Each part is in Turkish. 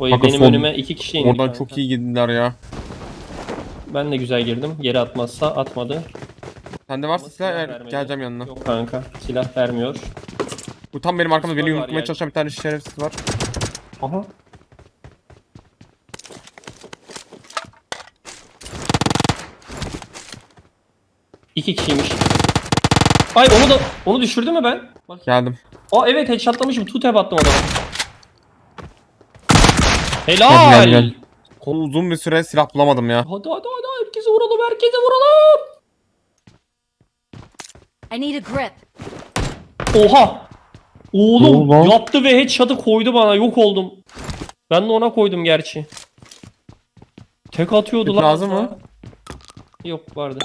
O Kanka benim son- önüme iki kişi indi. Oradan kanka. çok iyi girdiler ya. Ben de güzel girdim. Geri atmazsa atmadı. Sende varsa Ama silah silah ver, vermedi. geleceğim yanına. Yok kanka. Silah vermiyor. Bu tam benim arkamda beni Var yumruklamaya yani. çalışan bir tane şerefsiz var. Aha. İki kişiymiş. Ay onu da onu düşürdü mü ben? Bak. Geldim. Aa evet headshotlamışım. Two tap attım adama. Helal. gel gel. Konu uzun bir süre silah bulamadım ya. Hadi hadi hadi herkese vuralım herkese vuralım. I need a grip. Oha. Oğlum yaptı ve headshot'ı koydu bana yok oldum. Ben de ona koydum gerçi. Tek atıyordu lan. lazım mı? Yok vardı.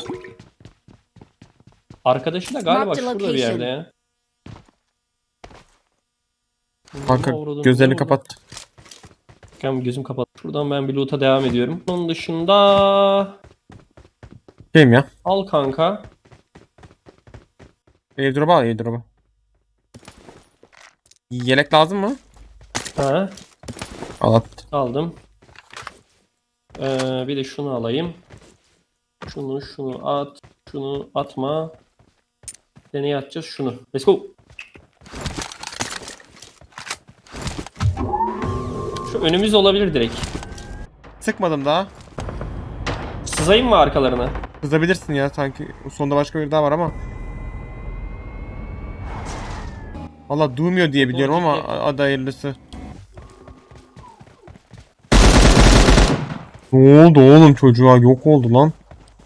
Arkadaşı da galiba Marked şurada bir location. yerde ya. Kanka gözlerini ne kapat. Kanka gözüm kapat. Şuradan ben bir loot'a devam ediyorum. Onun dışında Şeyim ya. al kanka. Airdrop'a al airdrop'a. Yelek lazım mı? Ha, Al at. aldım. Ee, bir de şunu alayım. Şunu şunu at. Şunu atma. Deneye atacağız şunu. Let's go. Önümüz olabilir direkt. Sıkmadım daha. Sızayım mı arkalarına? Kızabilirsin ya sanki. Sonunda başka bir daha var ama. Valla duymuyor diye biliyorum ama adı hayırlısı. Ne oldu oğlum çocuğa yok oldu lan.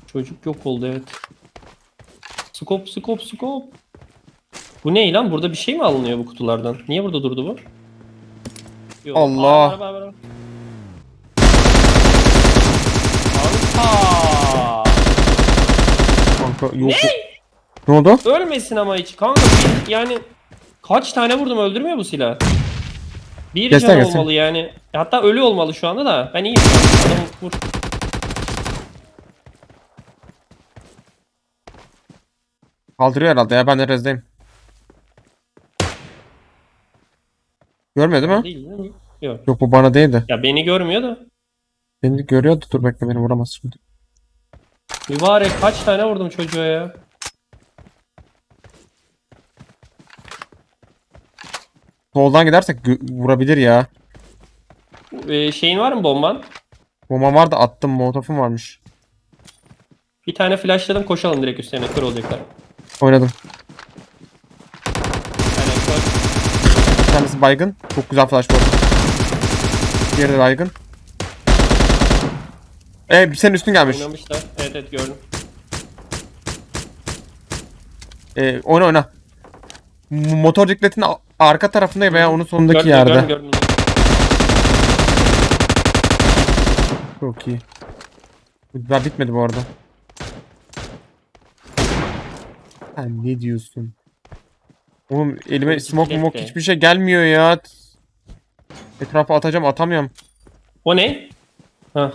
Çocuk yok oldu evet. Skop skop skop. Bu ne lan? Burada bir şey mi alınıyor bu kutulardan? Niye burada durdu bu? Yok. Allah. Aa, araba. Kanka. Yok. Ne oldu? Ölmesin ama hiç. Kanka yani kaç tane vurdum öldürmüyor bu silah? Bir Göster, can göster. olmalı yani. Hatta ölü olmalı şu anda da. Ben iyiyim. Adamı vur. Kaldırıyor herhalde ya ben de rezdeyim. Değil mi? Değil, değil mi? Yok. Yok bu bana değildi. Ya beni görmüyor da. Beni görüyordu dur bekle beni vuramaz şimdi. Mübarek kaç tane vurdum çocuğa ya. Soldan gidersek vurabilir ya. Ee, şeyin var mı bomban? Bombam var da attım molotofum varmış. Bir tane flashladım koşalım direkt üstlerine kör olacaklar. Oynadım. Yani kör. Bir tanesi baygın. Çok güzel flash bu. Diğeri de baygın. Ee senin üstün gelmiş. Oynamışlar. Evet evet gördüm. Ee, oyna oyna. M- Motor cikletin a- arka tarafında veya onun sonundaki Gördüm, yerde. gördüm, gördüm. Çok iyi. Bu Daha bitmedi bu arada. Sen ne diyorsun? Oğlum elime smoke de. hiçbir şey gelmiyor ya. Etrafa atacağım atamıyorum. O ne? Ha.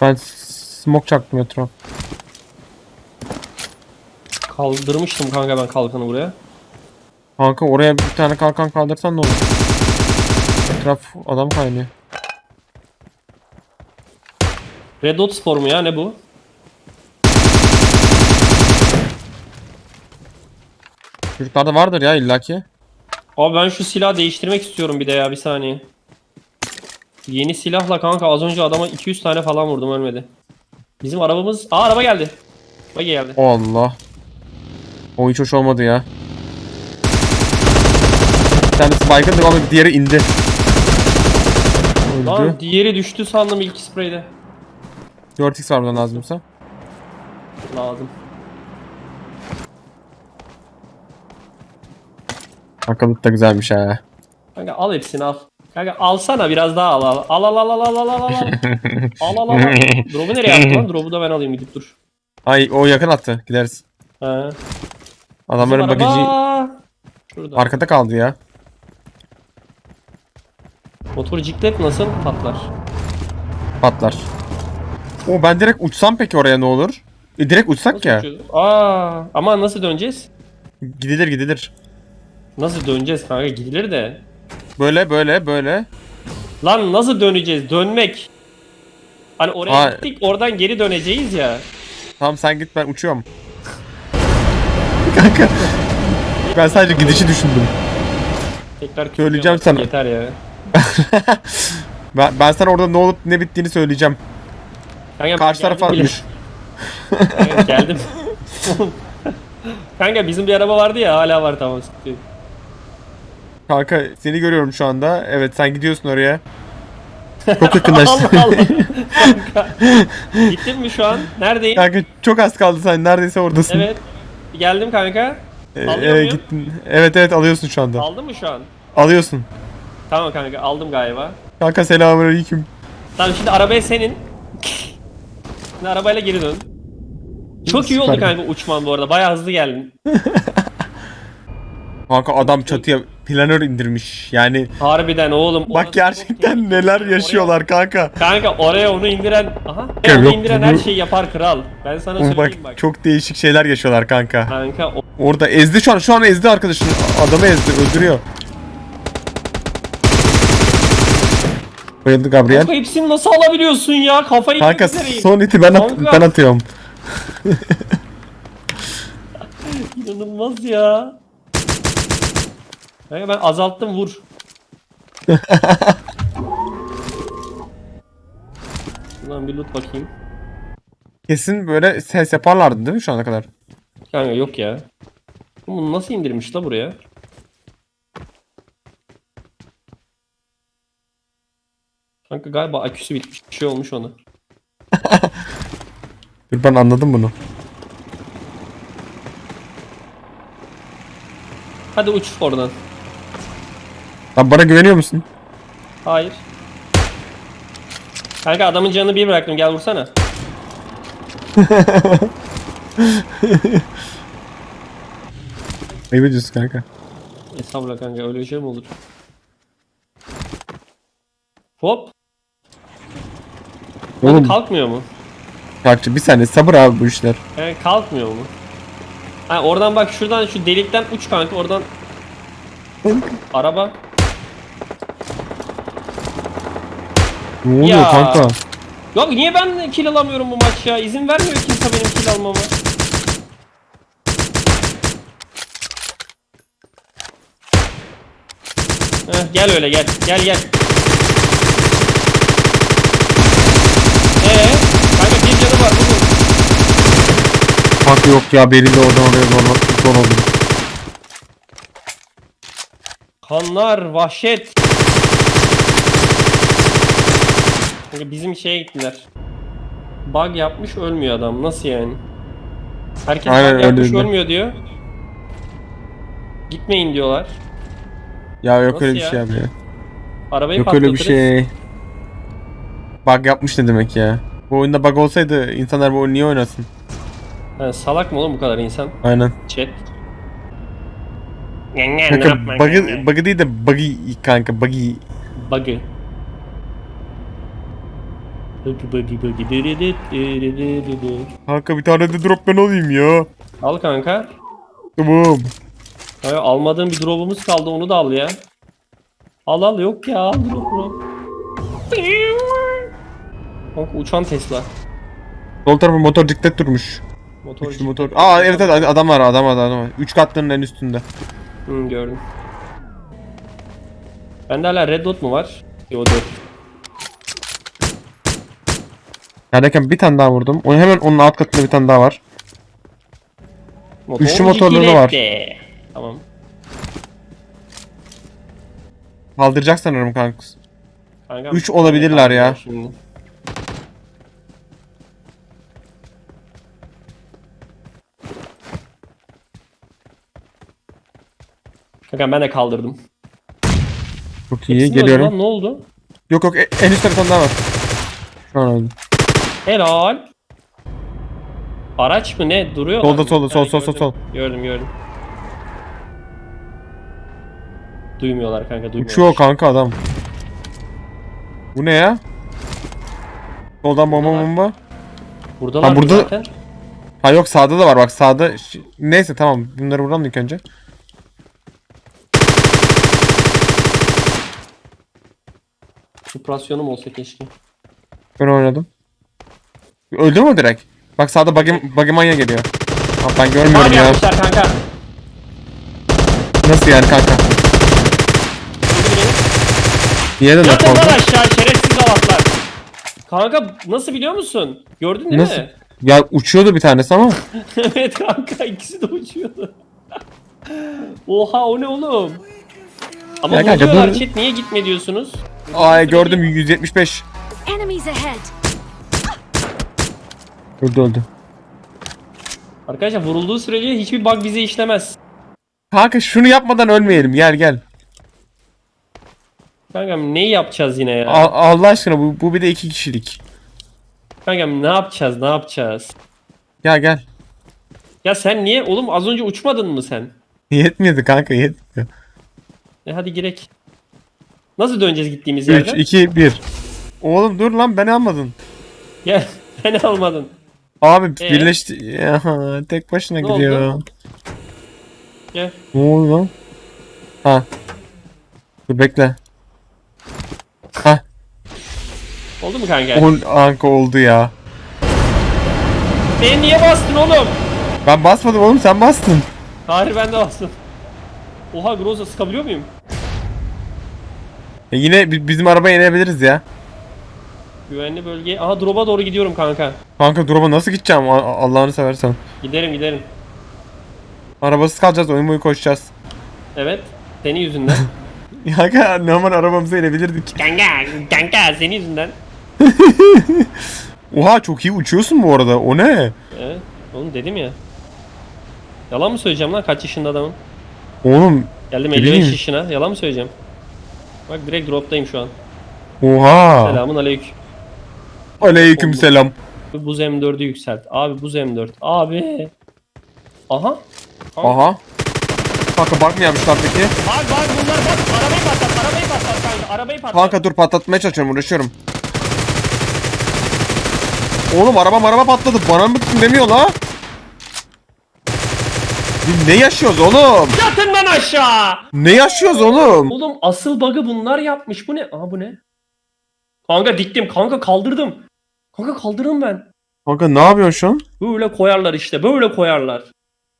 Ben smoke çaktım etraf. Kaldırmıştım kanka ben kalkanı buraya. Kanka oraya bir tane kalkan kaldırsan ne olur? Etraf adam kaynıyor. Red Dot Spor mu ya ne bu? Çocuklarda vardır ya illaki. Abi ben şu silahı değiştirmek istiyorum bir de ya bir saniye. Yeni silahla kanka az önce adama 200 tane falan vurdum ölmedi. Bizim arabamız... Aa araba geldi. Bak geldi. Allah. O hiç hoş olmadı ya. Bir tanesi baygındı ama diğeri indi. Öldü. Lan diğeri düştü sandım ilk spreyde. 4x var buradan lazımsa. Lazım. Akıllık da güzelmiş ha. Kanka al hepsini al. Kanka alsana biraz daha al al. Al al al al al al al al. Al al al. Drop'u nereye attı lan? Drop'u da ben alayım gidip dur. Ay o yakın attı. Gideriz. Ha. Adamların Bizim bagajı araba. Şurada. arkada kaldı ya. Motor ciklet nasıl patlar? Patlar. O ben direkt uçsam peki oraya ne olur? E, direkt uçsak Nasıl ya. uçuyor? Aa, ama nasıl döneceğiz? Gidilir gidilir. Nasıl döneceğiz kanka? Gidilir de. Böyle böyle böyle. Lan nasıl döneceğiz? Dönmek. Hani oraya Ha. gittik oradan geri döneceğiz ya. Tamam sen git ben uçuyorum. Kanka. Ben sadece gidişi düşündüm. Tekrar Söyleyeceğim küfür sana. Yeter ya. Ben, ben sana orada ne olup ne bittiğini söyleyeceğim. Kanka, Karşı geldim tarafa bile. atmış. Evet, geldim. Kanka bizim bir araba vardı ya hala var tamam. sıkıntı yok. Kanka seni görüyorum şu anda. Evet sen gidiyorsun oraya. Çok yakınlaştın. Allah Allah. Kanka. Gittin mi şu an? Neredeyim? Kanka çok az kaldı sen neredeyse oradasın. Evet. Geldim kanka. Ee, Alıyor e, muyum? gittin. Evet evet alıyorsun şu anda. Aldın mı şu an? Alıyorsun. Tamam kanka aldım galiba. Kanka selamünaleyküm. Tamam şimdi arabaya senin. Şimdi arabayla geri dön. Çok iyi oldu Süper. kanka uçman bu arada. Bayağı hızlı geldin. Kanka adam çatıya planör indirmiş. Yani Harbiden oğlum. orası bak çok gerçekten neler Oraya- yaşıyorlar kanka. Kanka oraya onu indiren... Aha. Ya onu yok, indiren bunu- her şeyi yapar kral. Ben sana Bak, söyleyeyim bak. çok değişik şeyler yaşıyorlar kanka. Kanka o... Orada ezdi şu an şu an ezdi arkadaşını. Adamı ezdi öldürüyor. Bayıldı Gabriel. Kanka hepsini nasıl alabiliyorsun ya? Kafayı Kanka yemek üzereyim. son iti ben, at- Kanka. ben atıyorum. İnanılmaz ya. Kanka ben azalttım vur. Şuradan bir loot bakayım. Kesin böyle ses yaparlardı değil mi şu ana kadar? Kanka yok ya. Bunu nasıl indirmiş la buraya? Kanka galiba aküsü bitmiş. Bir şey olmuş ona. Dur ben anladım bunu. Hadi uç oradan. Lan bana güveniyor musun? Hayır. Kanka adamın canını bir bıraktım gel vursana. Ne biliyorsun kanka? Estağfurullah kanka öyle şey mi olur? Hop. Oğlum. Oğlum kalkmıyor mu? kanka bir saniye sabır abi bu işler. Yani kalkmıyor mu? Ha oradan bak şuradan şu delikten uç kanka oradan. Araba. Ne oluyor Ya. kanka? Yok niye ben kill alamıyorum bu maç ya? İzin vermiyor kimse benim kill almama. Heh, gel öyle gel. Gel gel. Ee, kanka bir canı var vurun. Kanka yok ya belli de oradan oraya zor, zor oldu. Kanlar, vahşet. Kanka bizim şeye gittiler. Bug yapmış ölmüyor adam. Nasıl yani? Herkes Aynen bug öyle yapmış dedi. ölmüyor diyor. Gitmeyin diyorlar. Ya yok Nasıl öyle bir ya? şey abi ya. Arabayı Yok öyle bir patlatırız. şey. Bug yapmış ne demek ya? Bu oyunda bug olsaydı insanlar bu oyunu niye oynasın? Ha, salak mı oğlum bu kadar insan? Aynen. Chat. Kanka bug'ı, bug'ı değil de buggy kanka buggy. Bug'ı. Kanka bir tane de drop ben alayım ya. Al kanka. Tamam. Hayır, almadığın bir drop'umuz kaldı onu da al ya. Al al yok ya al drop drop. Kanka uçan Tesla. Sol tarafı motor ciklet durmuş. Motor. Üçlü motor. Aa evet evet adam var adam var adam var. Üç katlının en üstünde. Hı, gördüm. Bende hala red dot mu var? Yo 4. Neredeyken bir tane daha vurdum. O hemen onun alt katında bir tane daha var. Üçlü motorlu da var. Tamam. Kaldıracak sanırım kanka. Kanka, Üç olabilirler ya. Şimdi. Kanka ben de kaldırdım. Çok iyi Hepsini geliyorum. Ne oldu? Yok yok e- en üstte bir tane daha var. Şu an öldü. Helal. Araç mı ne? Duruyor. Solda, solda, sol, sol, sol, sol. Gördüm gördüm. Duymuyorlar kanka duymuyorlar. Uçuyor kanka adam. Bu ne ya? Soldan bomba Buradalar. bomba. Buradalar Ha, burada- zaten. Ha yok sağda da var bak sağda. Neyse tamam bunları vuralım ilk önce. Suprasyonum olsa keşke. Ben oynadım. Öldü mü direkt? Bak sağda buggy, buggy manya geliyor. Abi ben görmüyorum ya. yapmışlar kanka. Nasıl yani kanka? Niye de Yatın oldu? lan aşağı şerefsiz gavatlar. Kanka nasıl biliyor musun? Gördün değil Nasıl? mi? Ya uçuyordu bir tanesi ama. evet kanka ikisi de uçuyordu. Oha o ne oğlum? Ama Ya kanka, vuruyorlar dur. chat niye gitme diyorsunuz? Ay gördüm 175. Enemies ahead. Öldü öldü. Arkadaşlar vurulduğu sürece hiçbir bug bize işlemez. Kanka şunu yapmadan ölmeyelim. Gel gel. Kankam neyi yapacağız yine ya? A- Allah aşkına bu, bu bir de iki kişilik. Kankam ne yapacağız ne yapacağız? Gel gel. Ya sen niye oğlum az önce uçmadın mı sen? Yetmiyordu kanka yetmiyor. E hadi girek. Nasıl döneceğiz gittiğimiz 3, yerden? 2, 1. Oğlum dur lan beni almadın. Gel beni almadın. Abi Ee? birleşti. Ya, tek başına Ne gidiyor. oldu? Gel. Ne oldu lan? Ha. Dur bekle. Ha. Oldu mu kanka? On anka oldu ya. Beni niye bastın oğlum? Ben basmadım oğlum sen bastın. Hayır ben de bastım. Oha Groza sıkabiliyor muyum? E yine bi- bizim arabaya inebiliriz ya. Güvenli bölgeye. Aha drop'a doğru gidiyorum kanka. Kanka drop'a nasıl gideceğim A- Allah'ını seversen. Giderim giderim. Arabasız kalacağız oyun boyu koşacağız. Evet. Senin yüzünden. Ya kanka normal arabamıza inebilirdik. kanka kanka senin yüzünden. Oha çok iyi uçuyorsun bu arada o ne? Evet. Oğlum dedim ya. Yalan mı söyleyeceğim lan kaç yaşında adamım? Oğlum Geldim Öyle 55 mi? yaşına. Yalan mı söyleyeceğim? Bak direkt drop'tayım şu an. oha. Selamun aleyküm. Aleyküm selam. Buz M4'ü yükselt. Abi buz M4. Abi. Aha. Aha. Kanka bak mı yapmışlar peki? Abi bak bunlar bak arabayı patlat arabayı patlat kanka arabayı patlat. Kanka dur patlatmaya çalışıyorum uğraşıyorum. Oğlum araba araba patladı. Bana mı demiyor la? Biz ne yaşıyoruz oğlum? Yatın lan aşağı. Ne yaşıyoruz oğlum? Oğlum asıl bug'ı bunlar yapmış. Bu ne? Aa bu ne? Kanka diktim. Kanka kaldırdım. Kanka kaldırdım ben. Kanka ne yapıyorsun şu an? Böyle koyarlar işte. Böyle koyarlar.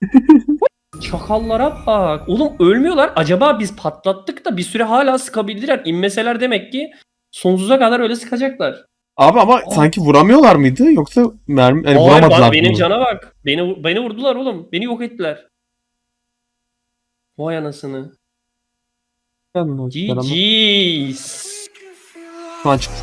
Çakallara bak. Oğlum ölmüyorlar. Acaba biz patlattık da bir süre hala sıkabildiler. İnmeseler demek ki sonsuza kadar öyle sıkacaklar. Abi ama sanki vuramıyorlar mıydı yoksa mermi yani vuramadılar bak benim mı? cana bak. Beni beni vurdular oğlum. Beni yok ettiler. Vay anasını. GG's. Şu an çıkmış